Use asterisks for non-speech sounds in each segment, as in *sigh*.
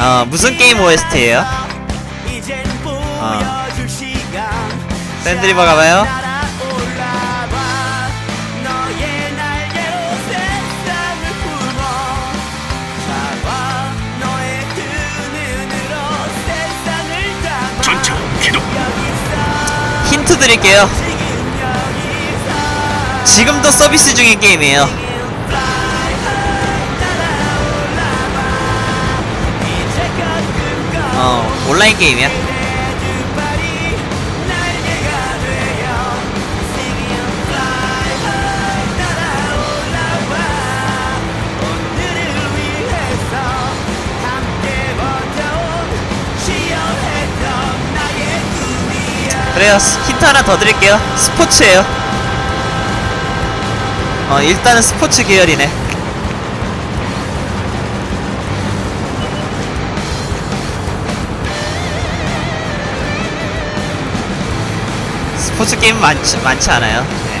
어 무슨 게임 OST예요? 어. 샌드리버 가봐요. 전차 기동 힌트 드릴게요. 지금도 서비스 중인 게임이에요. 어 온라인 게임이야. 그래요. 스- 힌트 하나 더 드릴게요. 스포츠예요. 어 일단은 스포츠 계열이네. 스포츠 게임 많지 많지 않아요. 네.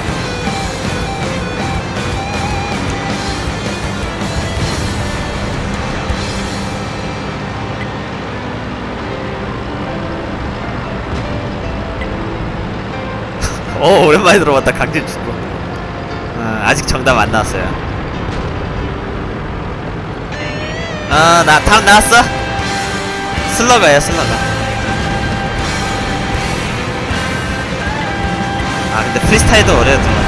오 *laughs* 오랜만에 들어봤다 강진 축구. 아, 아직 정답 안 나왔어요. 아 나 답 나왔어? 슬러가요 슬러가. 아 근데 프리스타일도 어려워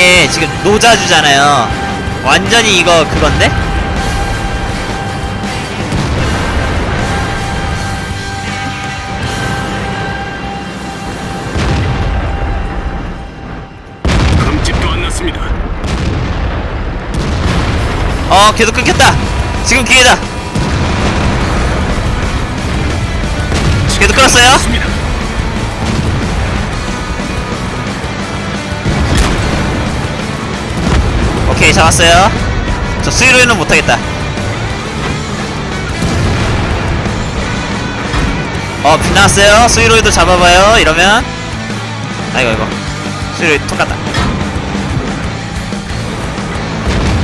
이게 지금 노자주잖아요. 완전히 이거 그건데? 금집도 안 났습니다 어 계속 끊겼다. 지금 기회다. 계속 끊었어요. 맞습니다. 오케이 잡았어요. 저 수위로는 못하겠다. 어 빗나왔어요. 수위로이도 잡아봐요. 이러면 아이고 이거 수위로이 똑같다.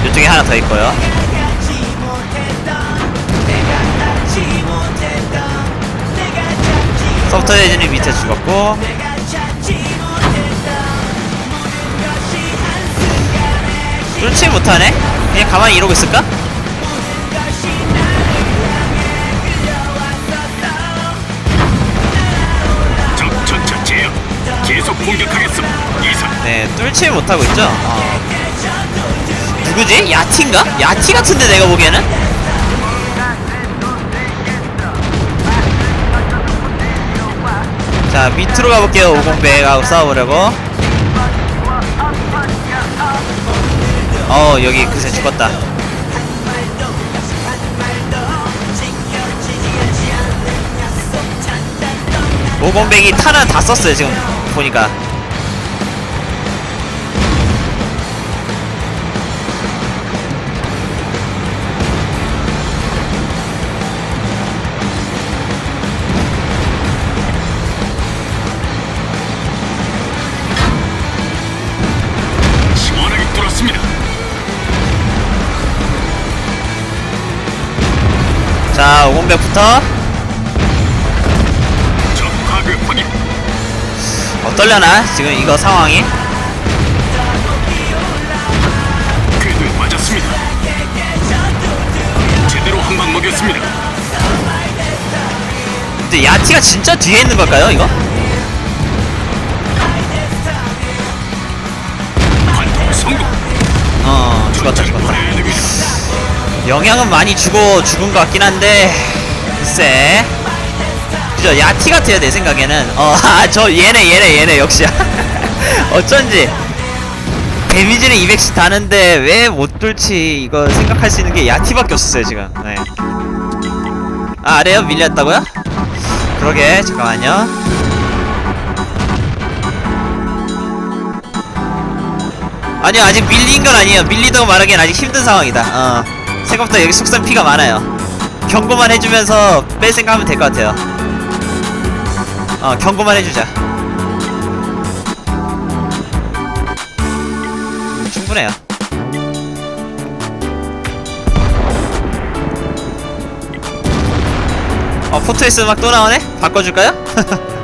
이쪽에 하나 더 있고요. 소프트 에이전이 밑에 죽었고 못하네? 그냥 가만히 이러고 있을까? 계속 공격하겠습니다 네, 뚫지 못하고 있죠? 어. 누구지? 야티인가? 야티 같은데 내가 보기에는? 자, 밑으로 가볼게요. 50배하고 싸워보려고. 어, 여기 그새 죽었다. 오공백이 탄은 다 썼어요 지금 보니까 자 과그 확인 어떨려나? 지금 이거 상황이? 궤도에 맞았습니다. 제대로 한방 먹였습니다. 근데 야티가 진짜 뒤에 있는 걸까요 이거? 관통 성공. 어 죽었다 죽었다 영향은 많이 주고 죽은 것 같긴 한데 글쎄. 그죠? 야티 같아요 내 생각에는. *laughs* 어저 얘네 얘네 얘네 역시 *laughs* 어쩐지. 데미지는 200씩 다는데 왜 못 뚫지? 이거 생각할 수 있는 게 야티밖에 없었어요 지금. 네. 아 아래요? 밀렸다고요? 그러게 잠깐만요. 아니요 아직 밀린 건 아니에요. 밀리다고 말하기엔 아직 힘든 상황이다. 어 생각보다 여기 속상 피가 많아요 경고만 해주면서 뺄 생각하면 될 것 같아요 어 경고만 해주자 음, 충분해요 어 포트에스 음악 또 나오네? 바꿔줄까요? *laughs*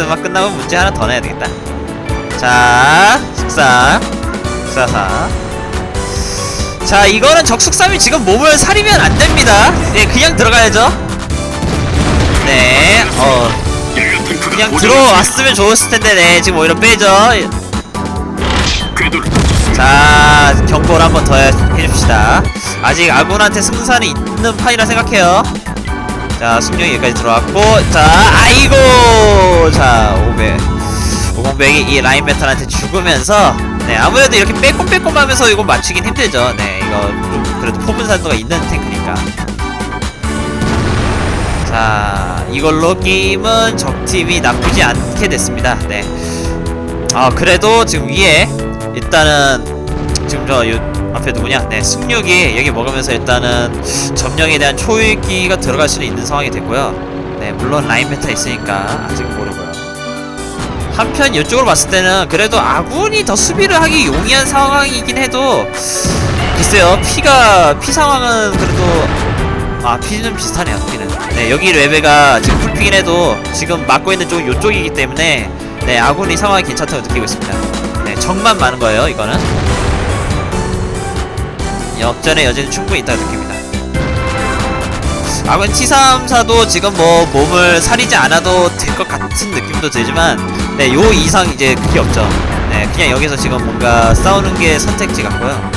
음악 끝나고 문제 하나 더 내야 되겠다. 자, 숙삼, 숙사사. 자, 이거는 적숙삼이 지금 몸을 사리면 안 됩니다. 네, 그냥 들어가야죠. 네, 어, 탱크가 그냥. 들어왔으면 좋았을 텐데, 네, 지금 오히려 빼죠. 자, 경고를 한 번 더 해줍시다. 아직 아군한테 승산이 있는 판이라 생각해요. 자, 승용이 여기까지 들어왔고, 자, 아이고! 자, 500. 500이 이 라인 메탈한테 죽으면서, 네, 아무래도 이렇게 빼꼼빼꼼 하면서 이거 맞추긴 힘들죠. 네, 이거 좀 그래도 포분 산도가 있는 탱크니까. 자, 이걸로 게임은 적팀이 나쁘지 않게 됐습니다. 네. 아, 그래도 지금 위에 일단은 지금 저 요, 앞에 누구냐? 네, 승육이 여기 먹으면서 일단은 점령에 대한 초읽기가 들어갈 수는 있는 상황이 됐고요. 네, 물론 라인 메타 있으니까 아직 모르고요. 한편 이쪽으로 봤을 때는 그래도 아군이 더 수비를 하기 용이한 상황이긴 해도 글쎄요 피가 피 상황은 그래도 아 피는 비슷하네요 피는 네 여기 레베가 지금 풀피긴 해도 지금 막고 있는 쪽은 이쪽이기 때문에 네 아군이 상황이 괜찮다고 느끼고 있습니다 네 적만 많은 거예요 이거는 역전의 여지는 충분히 있다고 느낍니다. 아군 T34도 지금 뭐 몸을 사리지 않아도 될 것 같은 느낌도 들지만 네 요 이상 이제 그게 없죠. 네 그냥 여기서 지금 뭔가 싸우는 게 선택지 같고요.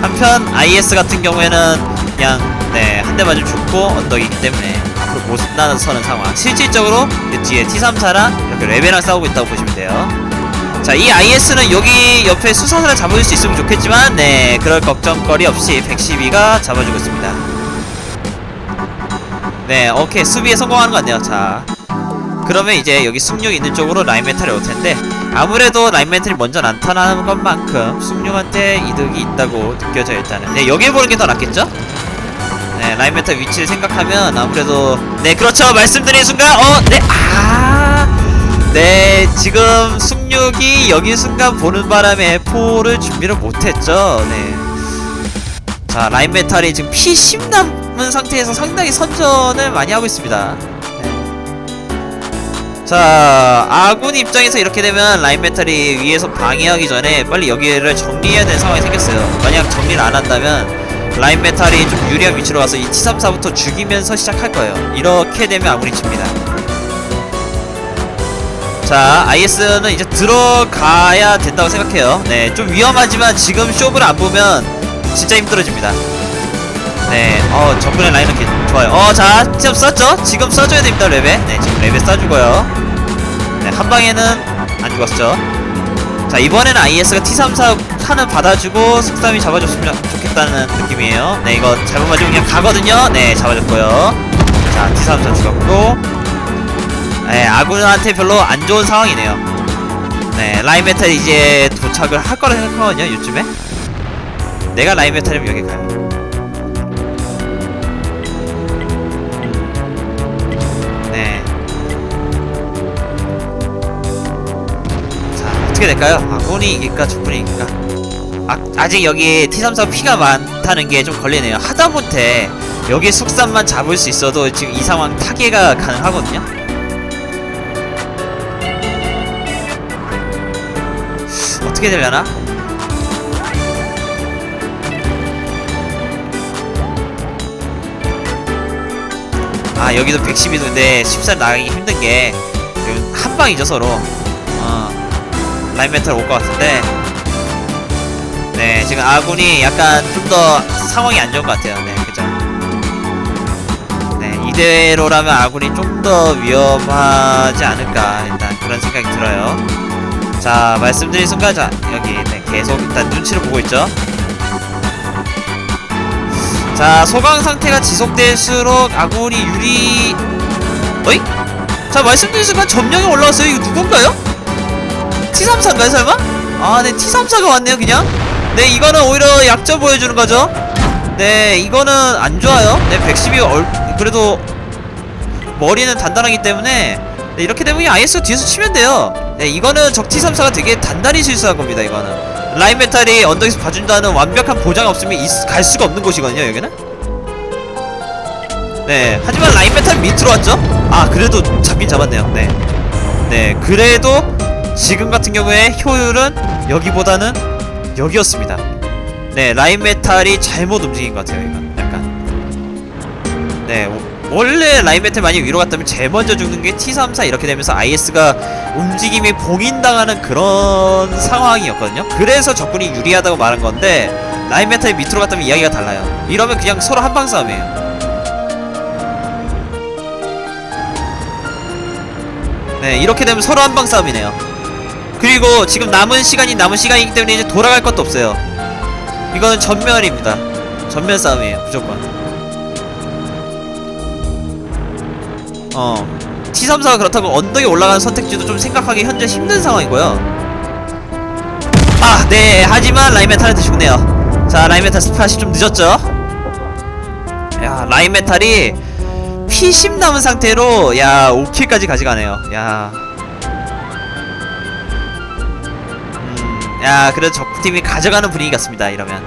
한편 IS 같은 경우에는 그냥 네 한 대 맞으면 죽고 언덕이기 때문에 앞으로 못 나서는 상황. 실질적으로 그 뒤에 T34랑 이렇게 레벨랑 싸우고 있다고 보시면 돼요 자, 이 IS는 여기 옆에 수사사를 잡아줄 수 있으면 좋겠지만, 네, 그럴 걱정거리 없이 112가 잡아주고 있습니다. 네, 오케이. 수비에 성공하는 것 같네요. 자. 그러면 이제 여기 승룡 있는 쪽으로 라인 메탈이 올 텐데, 아무래도 라인 메탈이 먼저 나타나는 것만큼 승룡한테 이득이 있다고 느껴져요, 일단은. 네, 여기 보는 게 더 낫겠죠? 네, 라인 메탈 위치를 생각하면 아무래도, 네, 그렇죠. 말씀드린 순간, 어, 네, 아, 네, 지금 숙육이 여기 순간 보는 바람에 포를 준비를 못했죠. 네. 자, 라인 메탈이 지금 P10 남은 상태에서 상당히 선전을 많이 하고 있습니다. 네. 자, 아군 입장에서 이렇게 되면 라인 메탈이 위에서 방해하기 전에 빨리 여기를 정리해야 되는 상황이 생겼어요. 만약 정리를 안 한다면 라인 메탈이 좀 유리한 위치로 와서 이 T34부터 죽이면서 시작할 거예요. 이렇게 되면 아군이 칩니다. 자, IS는 이제 들어가야 된다고 생각해요. 네, 좀 위험하지만 지금 쇼부를 안 보면 진짜 힘들어집니다. 네, 어, 전분의 라인은 개, 좋아요. 어, 자, 지금 썼죠? 지금 써줘야 됩니다, 레벨. 네, 지금 레벨 써주고요. 네, 한 방에는 안 죽었죠. 자, 이번에는 IS가 T34 탄은 받아주고 숙삼이 잡아줬으면 좋겠다는 느낌이에요. 네, 이거 잘못 맞으면 그냥 가거든요. 네, 잡아줬고요. 자, T34 죽었고. 네, 아군한테 별로 안 좋은 상황이네요. 네, 라인 메탈 이제 도착을 할 거라 생각하거든요, 요즘에. 내가 라인 메탈이면 여기 가요. 네. 자, 어떻게 될까요? 아군이 이길까, 적군이 이길까? 아, 아직 여기 T34 피가 많다는 게 좀 걸리네요. 하다못해 여기 숙삼만 잡을 수 있어도 지금 이 상황 타개가 가능하거든요. 어떻게 되려나? 아 여기도 112도인데 14 나가기 힘든 게 한 방이죠 서로 어 라인 메탈 올 것 같은데 네 지금 아군이 약간 좀 더 상황이 안 좋은 것 같아요 네 그죠 이대로라면 아군이 좀 더 위험하지 않을까 일단 그런 생각이 들어요. 자 말씀드린 순간 자 여기 네, 계속 일단 눈치를 보고 있죠. 자 소강 상태가 지속될수록 아군이 유리 어이? 자 말씀드린 순간 점령이 올라왔어요. 이거 누군가요? T34인가요 설마? 아, 네, T34가 왔네요, 그냥. 네, 이거는 오히려 약점 보여주는 거죠. 네, 이거는 안 좋아요. 네, 110이 얼, 그래도 머리는 단단하기 때문에 네, 이렇게 되면 그냥 IS 뒤에서 치면 돼요. 네, 이거는 적 T34가 되게 단단히 실수한 겁니다, 이거는. 라인 메탈이 언덕에서 봐준다는 완벽한 보장 없으면 있- 갈 수가 없는 곳이거든요, 여기는. 네, 하지만 라인 메탈 밑으로 왔죠? 아, 그래도 잡긴 잡았네요, 네. 네, 그래도 지금 같은 경우에 효율은 여기보다는 여기였습니다. 네, 라인 메탈이 잘못 움직인 것 같아요, 이건. 약간. 네, 오- 원래 라인 메탈 많이 위로 갔다면 제일 먼저 죽는 게 T34 이렇게 되면서 IS가 움직임이 봉인당하는 그런 상황이었거든요. 그래서 적군이 유리하다고 말한 건데 라인 메탈이 밑으로 갔다면 이야기가 달라요. 이러면 그냥 서로 한방 싸움이에요. 네, 이렇게 되면 서로 한방 싸움이네요. 그리고 지금 남은 시간이 남은 시간이기 때문에 이제 돌아갈 것도 없어요. 이거는 전멸입니다. 전멸 싸움이에요, 무조건. 어. T34가 그렇다고 언덕에 올라가는 선택지도 좀 생각하기 현재 힘든 상황이고요. 아, 네. 하지만 라인메탈한테 죽네요. 자, 라인메탈 스팟이 좀 늦었죠? 야, 라인메탈이 P10 남은 상태로 야 5킬까지 가져가네요. 야. 음, 야 그래도 적팀이 가져가는 분위기 같습니다. 이러면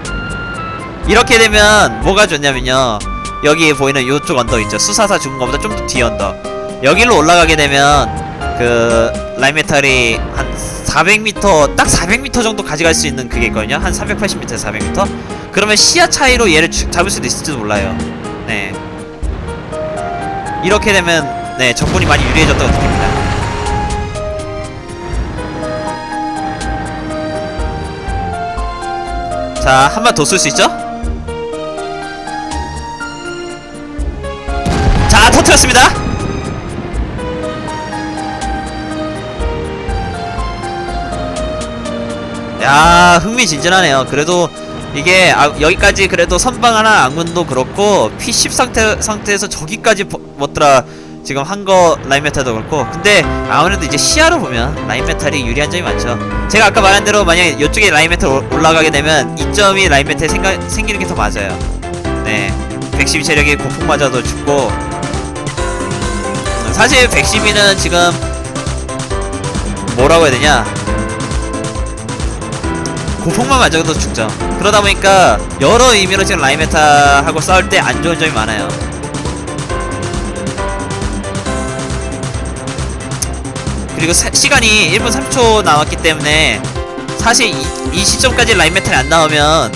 이렇게 되면 뭐가 좋냐면요. 여기 보이는 요쪽 언덕 있죠. 수사사 죽은 것보다 좀 더뒤 언덕. 여기로 올라가게 되면 그 라이메탈이 한 400m 딱 400m 정도 가져갈 수 있는 그게 있거든요. 한 380m에서 400m. 그러면 시야 차이로 얘를 주- 잡을 수도 있을지도 몰라요. 네. 이렇게 되면 네 적군이 많이 유리해졌다고 느낍니다. 자, 한 번더쏠수 있죠? 자, 터트렸습니다. 야, 흥미진진하네요. 그래도 이게 아, 여기까지 그래도 선방 하나 악문도 그렇고 P10 상태 상태에서 저기까지 버- 뭐더라 지금 한 거 라인메탈도 그렇고 근데 아무래도 이제 시야로 보면 라인메탈이 유리한 점이 많죠. 제가 아까 말한 대로 만약에 이쪽에 라인메탈 올- 올라가게 되면 이점이 라인메탈 생기는 게 더 맞아요. 네, 112 체력이 고폭 맞아도 죽고 사실 112는 지금 뭐라고 해야 되냐 고폭만 맞아도 죽죠. 그러다 보니까 여러 의미로 지금 라이메타하고 싸울 때 안 좋은 점이 많아요. 그리고 사- 시간이 1분 30초 남았기 때문에 사실 이, 이 시점까지 라인메탈이 안 나오면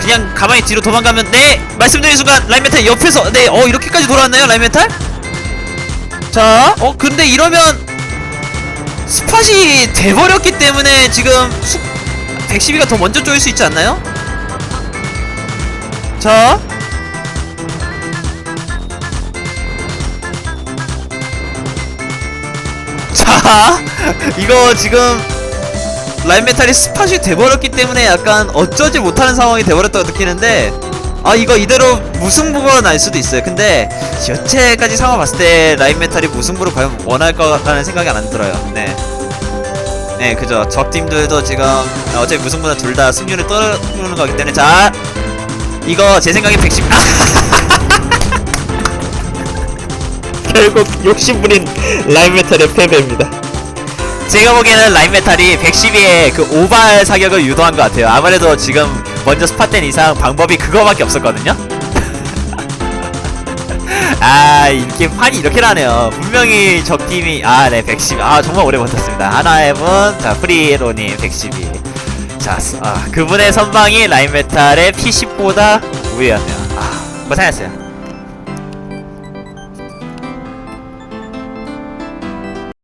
그냥 가만히 뒤로 도망가면 네 말씀드린 순간 라인메탈 옆에서 네 어 이렇게까지 돌아왔나요 라인메탈? 자, 어 근데 이러면 스팟이 돼버렸기 때문에 지금 수, 112가 더 먼저 쪼일 수 있지 않나요? 자 자, *laughs* 이거 지금 라인 메탈이 스팟이 돼버렸기 때문에 약간 어쩌지 못하는 상황이 돼버렸다고 느끼는데 아 이거 이대로 무승부가 날 수도 있어요 근데 여태까지 상황 봤을 때 라인메탈이 무승부를 과연 원할 거라는 생각이 안 들어요 네 네, 그죠. 적팀들도 지금 어차피 무승부는 둘다 승률을 떨어뜨리는 거기 때문에 자 이거 제 생각에 110. *laughs* 결국 욕심부린 라인메탈의 패배입니다. 제가 보기에는 라인메탈이 112의 그 오발 사격을 유도한 것 같아요. 아무래도 지금 먼저 스팟된 이상 방법이 그거밖에 없었거든요. *laughs* 아 이렇게 판이 이렇게 나네요 분명히 적팀이 아 네 110. 아 정말 오래 버텼습니다 하나의 분 자 프리로님 112. 자 아, 그분의 선방이 라인메탈의 P10보다 우위였네요 아 고생했어요